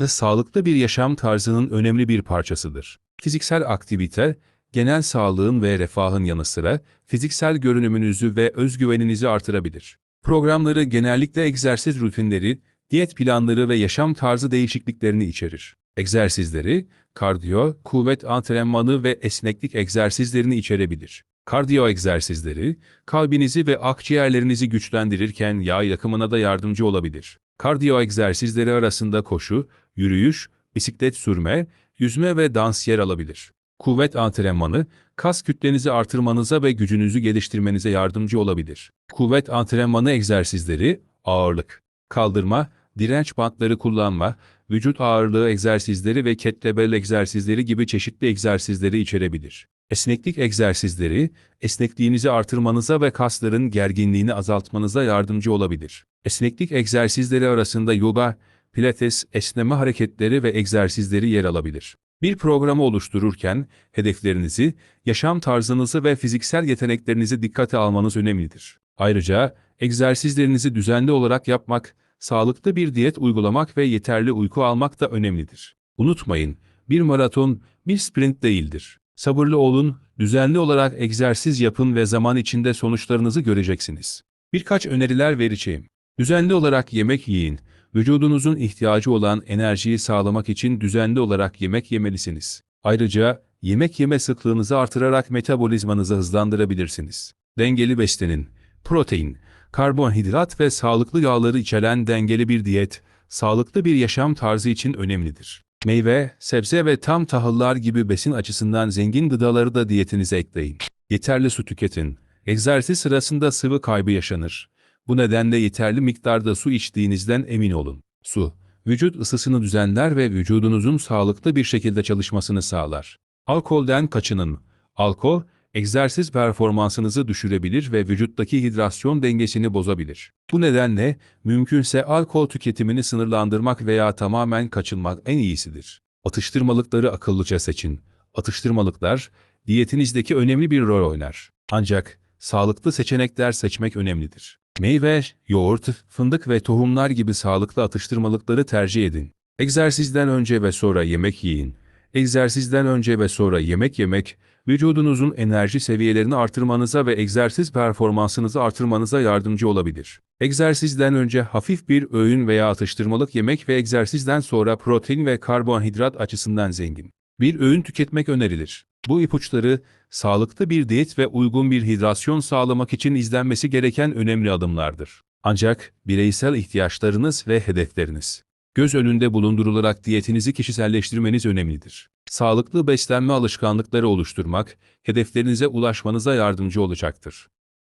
da sağlıklı bir yaşam tarzının önemli bir parçasıdır. Fiziksel aktivite, genel sağlığın ve refahın yanı sıra fiziksel görünümünüzü ve özgüveninizi artırabilir. Programları genellikle egzersiz rutinleri, diyet planları ve yaşam tarzı değişikliklerini içerir. Egzersizleri, kardiyo, kuvvet antrenmanı ve esneklik egzersizlerini içerebilir. Kardiyo egzersizleri, kalbinizi ve akciğerlerinizi güçlendirirken yağ yakımına da yardımcı olabilir. Kardiyo egzersizleri arasında koşu, yürüyüş, bisiklet sürme, yüzme ve dans yer alabilir. Kuvvet antrenmanı, kas kütlenizi artırmanıza ve gücünüzü geliştirmenize yardımcı olabilir. Kuvvet antrenmanı egzersizleri, ağırlık, kaldırma, direnç bantları kullanma, vücut ağırlığı egzersizleri ve kettlebell egzersizleri gibi çeşitli egzersizleri içerebilir. Esneklik egzersizleri, esnekliğinizi artırmanıza ve kasların gerginliğini azaltmanıza yardımcı olabilir. Esneklik egzersizleri arasında yoga, pilates, esneme hareketleri ve egzersizleri yer alabilir. Bir programı oluştururken hedeflerinizi, yaşam tarzınızı ve fiziksel yeteneklerinizi dikkate almanız önemlidir. Ayrıca egzersizlerinizi düzenli olarak yapmak, sağlıklı bir diyet uygulamak ve yeterli uyku almak da önemlidir. Unutmayın, bir maraton bir sprint değildir. Sabırlı olun, düzenli olarak egzersiz yapın ve zaman içinde sonuçlarınızı göreceksiniz. Birkaç öneriler vereceğim. Düzenli olarak yemek yiyin. Vücudunuzun ihtiyacı olan enerjiyi sağlamak için düzenli olarak yemek yemelisiniz. Ayrıca yemek yeme sıklığınızı artırarak metabolizmanızı hızlandırabilirsiniz. Dengeli beslenin. Protein, karbonhidrat ve sağlıklı yağları içeren dengeli bir diyet, sağlıklı bir yaşam tarzı için önemlidir. Meyve, sebze ve tam tahıllar gibi besin açısından zengin gıdaları da diyetinize ekleyin. Yeterli su tüketin. Egzersiz sırasında sıvı kaybı yaşanır. Bu nedenle yeterli miktarda su içtiğinizden emin olun. Su, vücut ısısını düzenler ve vücudunuzun sağlıklı bir şekilde çalışmasını sağlar. Alkolden kaçının. Alkol, egzersiz performansınızı düşürebilir ve vücuttaki hidrasyon dengesini bozabilir. Bu nedenle mümkünse alkol tüketimini sınırlandırmak veya tamamen kaçınmak en iyisidir. Atıştırmalıkları akıllıca seçin. Atıştırmalıklar, diyetinizdeki önemli bir rol oynar. Ancak sağlıklı seçenekler seçmek önemlidir. Meyve, yoğurt, fındık ve tohumlar gibi sağlıklı atıştırmalıkları tercih edin. Egzersizden önce ve sonra yemek yiyin. Egzersizden önce ve sonra yemek yemek, vücudunuzun enerji seviyelerini artırmanıza ve egzersiz performansınızı artırmanıza yardımcı olabilir. Egzersizden önce hafif bir öğün veya atıştırmalık yemek ve egzersizden sonra protein ve karbonhidrat açısından zengin bir öğün tüketmek önerilir. Bu ipuçları, sağlıklı bir diyet ve uygun bir hidrasyon sağlamak için izlenmesi gereken önemli adımlardır. Ancak bireysel ihtiyaçlarınız ve hedefleriniz göz önünde bulundurularak diyetinizi kişiselleştirmeniz önemlidir. Sağlıklı beslenme alışkanlıkları oluşturmak, hedeflerinize ulaşmanıza yardımcı olacaktır.